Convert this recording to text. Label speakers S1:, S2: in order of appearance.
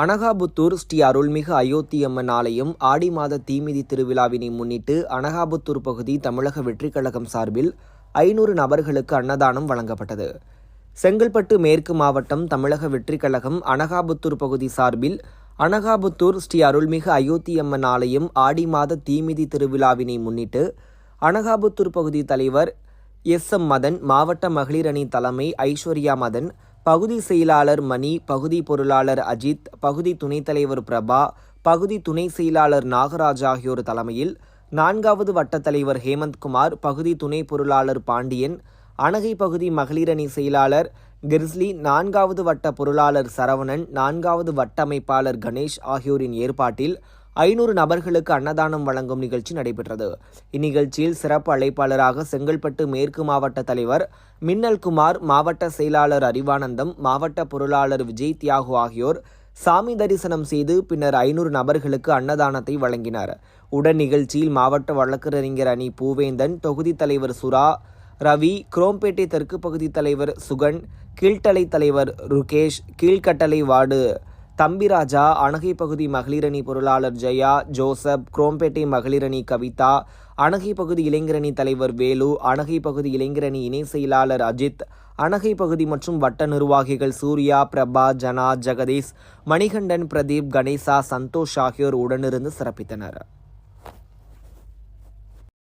S1: அனகாபுத்தூர் ஸ்ரீ அருள்மிகு அயோத்தியம்மன் ஆலயம் ஆடி மாத தீமிதி திருவிழாவினை முன்னிட்டு அனகாபுத்தூர் பகுதி தமிழக வெற்றிக் கழகம் சார்பில் ஐநூறு நபர்களுக்கு அன்னதானம் வழங்கப்பட்டது. செங்கல்பட்டு மேற்கு மாவட்டம் தமிழக வெற்றிக் கழகம் அனகாபுத்தூர் பகுதி சார்பில் அனகாபுத்தூர் ஸ்ரீ அருள்மிகு அயோத்தியம்மன் ஆலயம் ஆடி மாத தீமிதி திருவிழாவினை முன்னிட்டு அனகாபுத்தூர் பகுதி தலைவர் எஸ் எம் மதன் மாவட்ட மகளிர் அணி தலைமை ஐஸ்வர்யா மதன் பகுதி செயலாளர் மணி பகுதி பொருளாளர் அஜித் பகுதி துணைத் தலைவர் பிரபா பகுதி துணை செயலாளர் நாகராஜ் ஆகியோர் தலைமையில் நான்காவது வட்டத் தலைவர் ஹேமந்த்குமார் பகுதி துணை பொருளாளர் பாண்டியன் அணகை பகுதி மகளிரணி செயலாளர் கிர்ஸ்லி நான்காவது வட்ட பொருளாளர் சரவணன் நான்காவது வட்ட அமைப்பாளர் கணேஷ் ஆகியோரின் ஏற்பாட்டில் ஐநூறு நபர்களுக்கு அன்னதானம் வழங்கும் நிகழ்ச்சி நடைபெற்றது. இந்நிகழ்ச்சியில் சிறப்பு அழைப்பாளராக செங்கல்பட்டு மேற்கு மாவட்ட தலைவர் மின்னல் குமார் மாவட்ட செயலாளர் அறிவானந்தம் மாவட்ட பொருளாளர் விஜய் தியாகு ஆகியோர் சாமி தரிசனம் செய்து பின்னர் ஐநூறு நபர்களுக்கு அன்னதானத்தை வழங்கினார். உடன் நிகழ்ச்சியில் மாவட்ட வழக்கறிஞர் அணி பூவேந்தன் தொகுதி தலைவர் சுரா ரவி குரோம்பேட்டை தெற்கு பகுதி தலைவர் சுகன் கீழ்த்தலை தலைவர் ருகேஷ் கீழ்கட்டளை வார்டு தம்பிராஜா அணகை பகுதி மகளிரணி பொருளாளர் ஜெயா ஜோசப் குரோம்பேட்டை மகளிரணி கவிதா அணகை பகுதி இளைஞரணி தலைவர் வேலு அணகை பகுதி இளைஞரணி இணை செயலாளர் அஜித் அணகை பகுதி மற்றும் வட்ட நிர்வாகிகள் சூர்யா பிரபா ஜனா ஜெகதீஷ் மணிகண்டன் பிரதீப் கணேசா சந்தோஷ் ஆகியோர் உடனிருந்து சிறப்பித்தனர்.